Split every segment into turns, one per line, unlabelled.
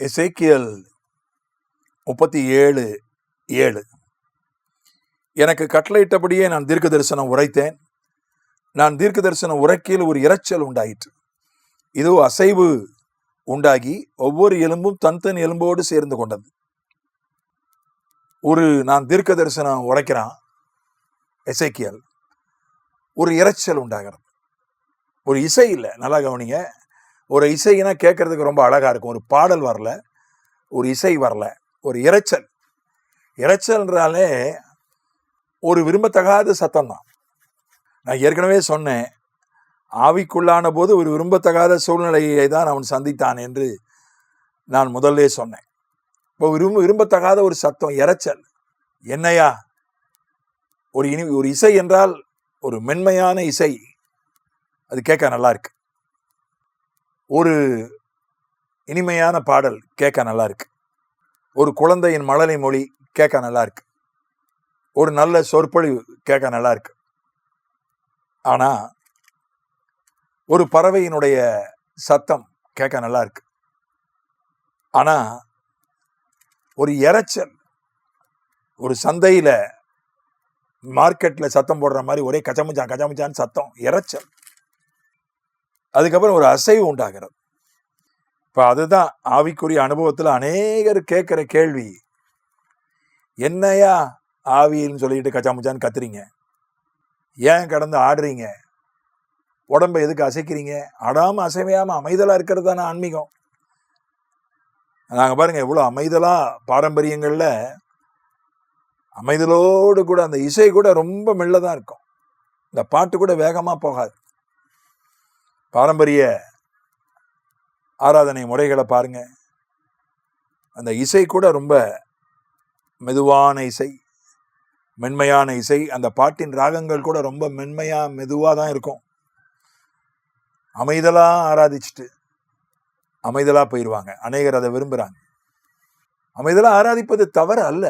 எசேக்கியல் முப்பத்தி ஏழு ஏழு. எனக்கு கட்டளையிட்டபடியே நான் தீர்க்க தரிசனம் உரைத்தேன். நான் தீர்க்க தரிசனம் உரைக்கையில் ஒரு இரைச்சல் உண்டாயிற்று. இதோ அசைவு உண்டாகி ஒவ்வொரு எலும்பும் தன் தன் எலும்போடு சேர்ந்து கொண்டது. ஒரு நான் தீர்க்க தரிசனம் உரைக்கிறான் எசைக்கியல். ஒரு இரைச்சல் உண்டாகிறது. ஒரு இசை இல்லை நல்லா கவனிங்க. ஒரு இசைனா கேட்கறதுக்கு ரொம்ப அழகாக இருக்கும். ஒரு பாடல் வரல ஒரு இசை வரல ஒரு இரைச்சல். இறைச்சல்ன்றாலே ஒரு விரும்பத்தகாத சத்தம் தான் நான் ஏற்கனவே சொன்னேன் ஆவிக்குள்ளான போது ஒரு விரும்பத்தகாத சூழ்நிலையை தான் அவன் சந்தித்தான் என்று நான் முதல்லே சொன்னேன். இப்போ விரும்ப விரும்பத்தகாத ஒரு சத்தம் இரைச்சல் என்னையா? ஒரு இனி ஒரு இசை என்றால் ஒரு மென்மையான இசை அது கேட்க நல்லா இருக்கு. ஒரு இனிமையான பாடல் கேட்க நல்லா இருக்கு ஒரு குழந்தையின் மழலை மொழி கேட்க நல்லா இருக்கு ஒரு நல்ல சொற்பொழிவு கேட்க நல்லா இருக்கு ஆனா ஒரு பறவையினுடைய சத்தம் கேட்க நல்லா இருக்கு ஆனா ஒரு இறைச்சல் ஒரு சந்தையில மார்க்கெட்ல சத்தம் போடுற மாதிரி ஒரே கச்சமுச்சான் கச்சமுச்சான்னு சத்தம் இரைச்சல் அதுக்கப்புறம் ஒரு அசைவு உண்டாகிறது. இப்போ அதுதான் ஆவிக்குரிய அனுபவத்தில் அநேகர் கேட்குற கேள்வி. என்னையா ஆவின்னு சொல்லிட்டு கச்சாமுச்சான்னு கத்துறீங்க? ஏன் கடந்து ஆடுறீங்க? உடம்ப எதுக்கு அசைக்கிறீங்க? ஆடாமல் அசைமையாமல் அமைதலாக இருக்கிறது தானே ஆன்மீகம். நாங்கள் பாருங்கள் இவ்வளோ அமைதலாக பாரம்பரியங்களில் அமைதலோடு கூட அந்த இசை கூட ரொம்ப மெல்லதான் இருக்கும். இந்த பாட்டு கூட வேகமாக போகாது. பாரம்பரிய ஆராதனை முறைகளை பாருங்க. அந்த இசை கூட ரொம்ப மெதுவான இசை மென்மையான இசை அந்த பாட்டின் ராகங்கள் கூட ரொம்ப மென்மையா மெதுவாக தான் இருக்கும். அமைதலாக ஆராதிச்சுட்டு அமைதலாக போயிடுவாங்க அநேகர் அதை விரும்புகிறாங்க அமைதலாக ஆராதிப்பது தவறு அல்ல.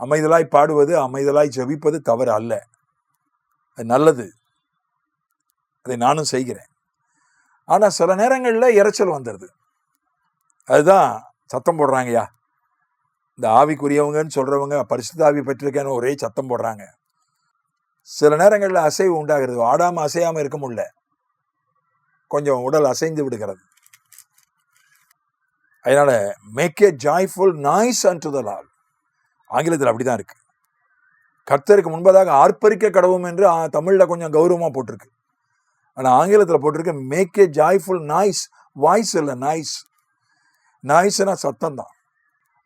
அமைதலாய் பாடுவது அமைதலாய் ஜெபிப்பது தவறு அல்ல. அது நல்லது. அதை நானும் செய்கிறேன். ஆனால் சில நேரங்களில் இரைச்சல் வந்துடுது அதுதான் சத்தம் போடுறாங்கய்யா. இந்த ஆவிக்குரியவங்கன்னு சொல்கிறவங்க பரிசுத்த ஆவி பெற்றிருக்கேன்னு ஒரே சத்தம் போடுறாங்க. சில நேரங்களில் அசைவு உண்டாகிறது. ஆடாமல் அசையாமல் இருக்க முடியல. கொஞ்சம் உடல் அசைந்து விடுகிறது. அதனால make a joyful noise and the Lord ஆங்கிலத்தில் அப்படிதான் இருக்குது கர்த்தருக்கு முன்பதாக ஆர்ப்பரிக்க கடவும் என்று தமிழில் கொஞ்சம் கௌரவமாக போட்டிருக்கு. ஆனால் ஆங்கிலத்தில் போட்டிருக்க make a joyful noise voice இல்லை நாய்ஸ் நாய்ஸ்னா சத்தம் தான்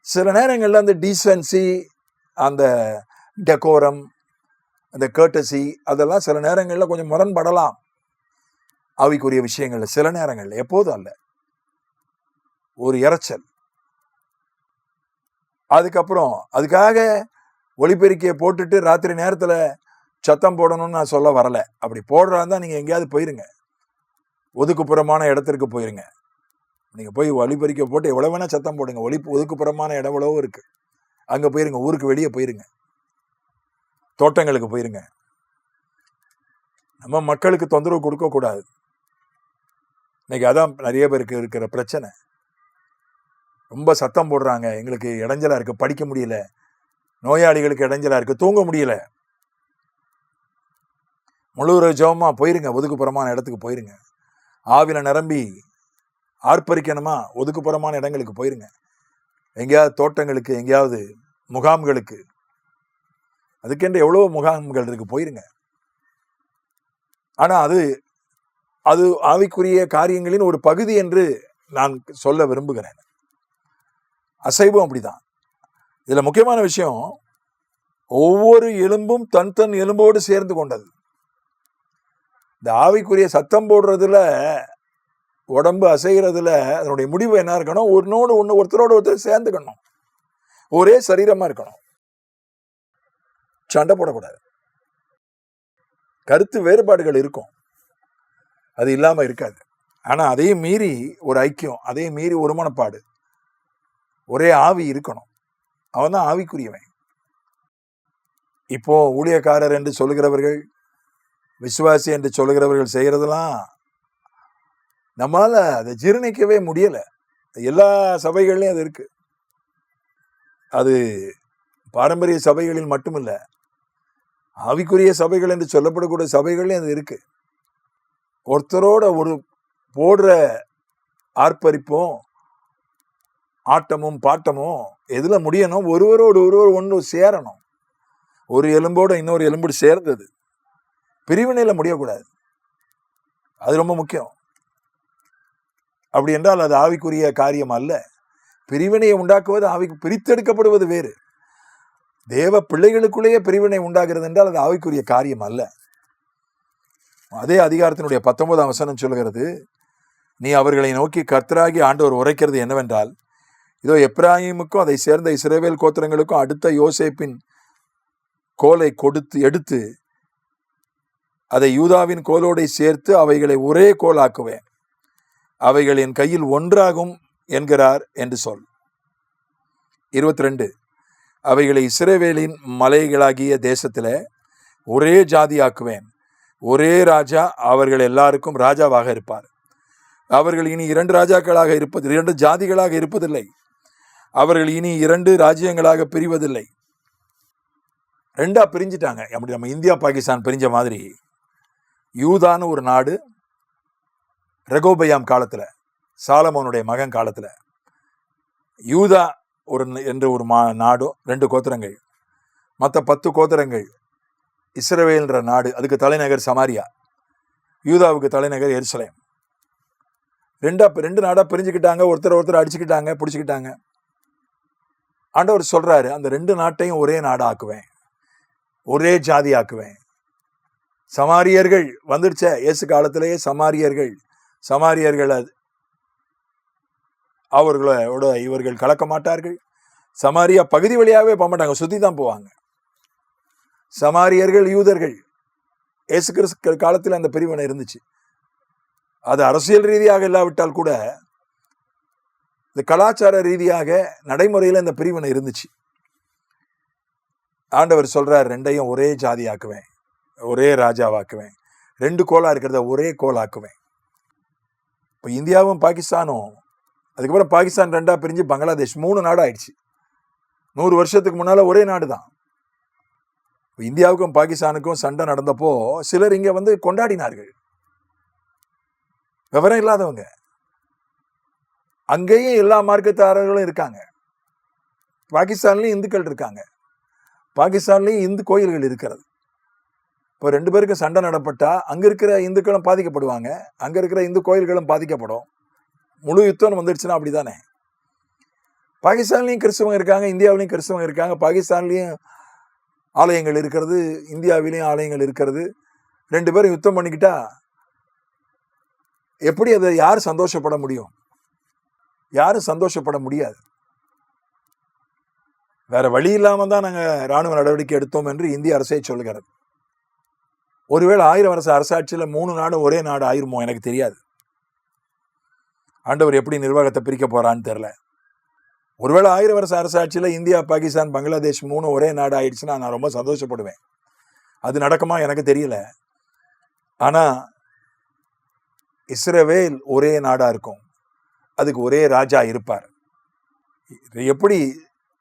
சில நேரங்களில் அந்த டீசன்சி அந்த டெக்கோரம் அந்த கேட்டசி அதெல்லாம் சில நேரங்களில் கொஞ்சம் முரண்படலாம். அவைக்குரிய விஷயங்கள்ல சில நேரங்களில். எப்போதும் அல்ல. ஒரு இறைச்சல் அதுக்கப்புறம் அதுக்காக ஒளிபெருக்கியை போட்டுட்டு ராத்திரி நேரத்தில் சத்தம் போடணும்னு நான் சொல்ல வரல. அப்படி போடுறா இருந்தா நீங்கள் எங்கேயாவது போயிருங்க. ஒதுக்குப்புறமான இடத்திற்கு போயிருங்க. நீங்கள் போய் ஒளிபெருக்கிய போட்டு எவ்வளோ வேணால் சத்தம் போடுங்க. ஒளி ஒதுக்குப்புறமான இடம் எவ்வளவோ இருக்குது அங்கே போயிருங்க. ஊருக்கு வெளியே போயிருங்க. தோட்டங்களுக்கு போயிருங்க. நம்ம மக்களுக்கு தொந்தரவு கொடுக்கக்கூடாது இன்னைக்கு அதான் நிறைய பேருக்கு இருக்கிற பிரச்சனை. ரொம்ப சத்தம் போடுறாங்க. எங்களுக்கு இடைஞ்சலாக இருக்குது படிக்க முடியல. நோயாளிகளுக்கு இடைஞ்சலாக இருக்குது தூங்க முடியல. முழு ஜபமாக போயிருங்க ஒதுக்குப்புறமான இடத்துக்கு போயிருங்க. ஆவில நிரம்பி ஆர்ப்பரிக்கணுமா ஒதுக்குப்புறமான இடங்களுக்கு போயிருங்க. எங்கேயாவது தோட்டங்களுக்கு எங்கேயாவது முகாம்களுக்கு. அதுக்கென்று எவ்வளோ முகாம்கள் இருக்கு போயிருங்க. ஆனால் அது அது ஆவிக்குரிய காரியங்களின் ஒரு பகுதி என்று நான் சொல்ல விரும்புகிறேன். அசைவும் அப்படிதான். இதில் முக்கியமான விஷயம் ஒவ்வொரு எலும்பும் தன் தன் எலும்போடு சேர்ந்து கொண்டது. இந்த ஆவிக்குரிய சத்தம் போடுறதுல உடம்பு அசைகிறதுல அதனுடைய முடிவு என்ன இருக்கணும்? ஒன்னோடு ஒன்று ஒருத்தரோடு ஒருத்தர் சேர்ந்துக்கணும். ஒரே சரீரமாக இருக்கணும். சண்டை போடக்கூடாது. கருத்து வேறுபாடுகள் இருக்கும். அது இல்லாமல் இருக்காது. ஆனால் அதையும் மீறி ஒரு ஐக்கியம் அதையும் மீறி ஒருமனப்பாடு ஒரே ஆவி இருக்கணும். அவன் தான் ஆவிக்குரியவன். இப்போ ஊழியக்காரர் என்று சொல்லுகிறவர்கள் விசுவாசி என்று சொல்லுகிறவர்கள் செய்கிறதெல்லாம் நம்மளால் அதை ஜீரணிக்கவே முடியலை. எல்லா சபைகள்லையும் அது இருக்கு. அது பாரம்பரிய சபைகளில் மட்டுமில்ல ஆவிக்குரிய சபைகள் என்று சொல்லப்படக்கூடிய சபைகள்லையும் அது இருக்கு. ஒருத்தரோட ஒரு போடுற ஆர்ப்பரிப்பும் ஆட்டமும் பாட்டமும் எதில் முடியணும்? ஒருவரோடு ஒருவர் ஒன்று சேரணும். ஒரு எலும்போடு இன்னொரு எலும்போடு சேர்ந்தது. பிரிவினையில் முடியக்கூடாது. அது ரொம்ப முக்கியம். அப்படி என்றால் அது ஆவிக்குரிய காரியம் அல்ல. பிரிவினையை உண்டாக்குவது ஆவிக்கு பிரித்தெடுக்கப்படுவது வேறு. தேவ பிள்ளைகளுக்குள்ளேயே பிரிவினை உண்டாகிறது என்றால் அது ஆவிக்குரிய காரியம் அல்ல. அதே அதிகாரத்தினுடைய பத்தொன்பதாம் வசனம் சொல்கிறது நீ அவர்களை நோக்கி கர்த்தராகி ஆண்டவர் உரைக்கிறது என்னவென்றால் இதோ எப்ராஹிமுக்கும் அதை சேர்ந்த இஸ்ரேவேல் கோத்திரங்களுக்கும் அடுத்த யோசேப்பின் கோலை கொடுத்து எடுத்து அதை யூதாவின் கோலோடை சேர்த்து அவைகளை ஒரே கோலாக்குவேன். அவைகள் என் கையில் ஒன்றாகும் என்கிறார் என்று சொல். இருபத்தி ரெண்டு அவைகளை இஸ்ரவேலின் மலைகளாகிய தேசத்தில் ஒரே ஜாதியாக்குவேன். ஒரே ராஜா அவர்கள் எல்லாருக்கும் ராஜாவாக இருப்பார். அவர்கள் இனி இரண்டு ராஜாக்களாக இருப்பது இரண்டு ஜாதிகளாக இருப்பதில்லை. அவர்கள் இனி இரண்டு ராஜ்யங்களாக பிரிவதில்லை. ரெண்டாக பிரிஞ்சிட்டாங்க. அப்படி நம்ம இந்தியா பாகிஸ்தான் பிரிஞ்ச மாதிரி யூதான்னு ஒரு நாடு ரெகோபயாம் காலத்தில் சாலமோனுடைய மகன் காலத்தில். யூதா ஒரு என்ற ஒரு மா நாடும் ரெண்டு கோத்திரங்கள். மற்ற பத்து கோத்திரங்கள் இஸ்ரவேல்ன்ற நாடு அதுக்கு தலைநகர் சமாரியா. யூதாவுக்கு தலைநகர் எருசலேம். ரெண்டா ரெண்டு நாடாக பிரிஞ்சுக்கிட்டாங்க ஒருத்தர் ஒருத்தர் அடிச்சுக்கிட்டாங்க பிடிச்சிக்கிட்டாங்க. ஆண்டவர் சொல்கிறாரு அந்த ரெண்டு நாட்டையும் ஒரே நாடாக ஆக்குவேன் ஒரே ஜாதி ஆக்குவேன் சமாரியர்கள் வந்துடுச்சே இயேசு காலத்திலேயே சமாரியர்கள். சமாரியர்கள் அது- அவர்களோட இவர்கள் கலக்க மாட்டார்கள். சமாரியா பகுதி வழியாகவே போக மாட்டாங்க. சுத்தி தான் போவாங்க. சமாரியர்கள் யூதர்கள். இயேசு கிறிஸ்து காலத்தில் அந்த பிரிவினை இருந்துச்சு. அது அரசியல் ரீதியாக இல்லாவிட்டால் கூட இந்த கலாச்சார ரீதியாக நடைமுறையில் இந்த பிரிவினை இருந்துச்சு. ஆண்டவர் சொல்றார் ரெண்டையும் ஒரே ஜாதியாக்குவேன். ஒரே ராஜாவாக்குவேன். ரெண்டு கோலாக இருக்கிறத ஒரே கோலாக்குவேன். இப்போ இந்தியாவும் பாகிஸ்தானும் அதுக்கப்புறம் பாகிஸ்தான் ரெண்டாக பிரிஞ்சு பங்களாதேஷ் மூணு நாடு ஆயிடுச்சு நூறு வருஷத்துக்கு முன்னால் ஒரே நாடு தான் இந்தியாவுக்கும் பாகிஸ்தானுக்கும் சண்டை நடந்தப்போ சிலர் இங்கே வந்து கொண்டாடினார்கள். விவரம் இல்லாதவங்க. அங்கேயும் எல்லா மார்க்கத்தாரர்களும் இருக்காங்க. பாகிஸ்தான்லேயும் இந்துக்கள் இருக்காங்க. பாகிஸ்தான்லேயும் இந்து கோயில்கள் இருக்கிறது. இப்போ ரெண்டு பேருக்கும் சண்டை நடப்பட்டா அங்கே இருக்கிற இந்துக்களும் பாதிக்கப்படுவாங்க. அங்கே இருக்கிற இந்து கோயில்களும் பாதிக்கப்படும். முழு யுத்தம் வந்துடுச்சுன்னா அப்படி தானே பாகிஸ்தான்லேயும் கிறிஸ்தவங்க இருக்காங்க இந்தியாவிலையும் கிறிஸ்தவங்க இருக்காங்க. பாகிஸ்தான்லேயும் ஆலயங்கள் இருக்கிறது இந்தியாவிலையும் ஆலயங்கள் இருக்கிறது. ரெண்டு பேரும் யுத்தம் பண்ணிக்கிட்டா எப்படி அதை யார் சந்தோஷப்பட முடியும்? யாரும் சந்தோஷப்பட முடியாது. வேற வழி இல்லாமல் தான் நாங்கள் ராணுவ நடவடிக்கை எடுத்தோம் என்று இந்திய அரசே சொல்கிறது ஒருவேளை ஆயிரம் வருஷ அரசாட்சியில் மூணு நாடு ஒரே நாடு ஆயிருமோ எனக்கு தெரியாது. ஆண்டவர் எப்படி நிர்வாகத்தை பிரிக்க போகிறான்னு தெரியல. ஒருவேளை ஆயிரம் வருஷ அரசாட்சியில் இந்தியா பாகிஸ்தான் பங்களாதேஷ் மூணு ஒரே நாடு ஆயிடுச்சுன்னா நான் ரொம்ப சந்தோஷப்படுவேன். அது நடக்குமா எனக்கு தெரியல. ஆனால் இஸ்ரவேல் ஒரே நாடாக இருக்கும். அதுக்கு ஒரே ராஜா இருப்பார். எப்படி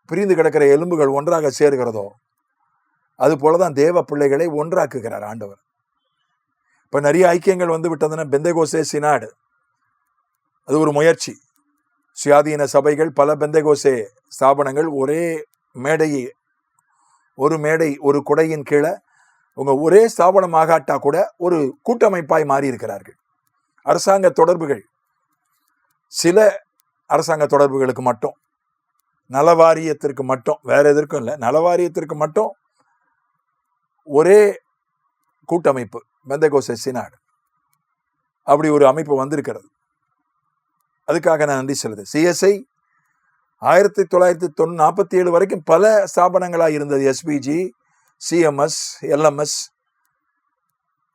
பிரிந்து கிடக்கிற எலும்புகள் ஒன்றாக சேர்கிறதோ அது போலதான் தேவ பிள்ளைகளை ஒன்றாக்குகிறார் ஆண்டவர். இப்போ நிறைய ஐக்கியங்கள் வந்து விட்டதுன்னா பெந்தகோசே சினாடு அது ஒரு முயற்சி. சுயாதீன சபைகள் பல பெந்தகோசே ஸ்தாபனங்கள் ஒரே மேடையை ஒரு மேடை ஒரு குடையின் கீழே உங்கள் ஒரே ஸ்தாபனம் ஆகாட்டா கூட ஒரு கூட்டமைப்பாய் மாறி இருக்கிறார்கள் அரசாங்க தொடர்புகள். சில அரசாங்க தொடர்புகளுக்கு மட்டும். நலவாரியத்திற்கு மட்டும். வேற எதற்கும் இல்லை. நலவாரியத்திற்கு மட்டும் ஒரே கூட்டமைப்பு மெந்தகோச சினாடு. அப்படி ஒரு அமைப்பு வந்திருக்கிறது. அதுக்காக நான் நன்றி சொல்லுது. சிஎஸ்ஐ ஆயிரத்தி தொள்ளாயிரத்தி தொண்ணூ நாற்பத்தி ஏழு வரைக்கும் பல ஸ்தாபனங்களாக இருந்தது. எஸ்பிஜி சிஎம்எஸ் எல்எம்எஸ்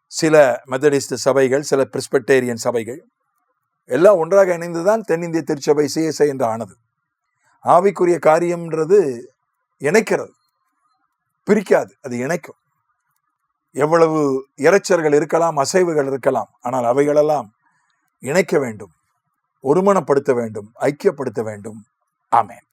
சில மெத்தடிஸ்ட் சபைகள் சில பிரிஸ்பெக்டேரியன் சபைகள். எல்லாம் ஒன்றாக இணைந்து தான் தென்னிந்திய திருச்சபை சிஎஸ்ஐ என்று ஆனது. ஆவிக்குரிய காரியம்ன்றது இணைக்கிறது. பிரிக்காது அது இணைக்கும். எவ்வளவு இரைச்சல்கள் இருக்கலாம் அசைவுகள் இருக்கலாம் ஆனால் அவைகளெல்லாம் இணைக்க வேண்டும் ஒருமனப்படுத்த வேண்டும் ஐக்கியப்படுத்த வேண்டும். ஆமேன்.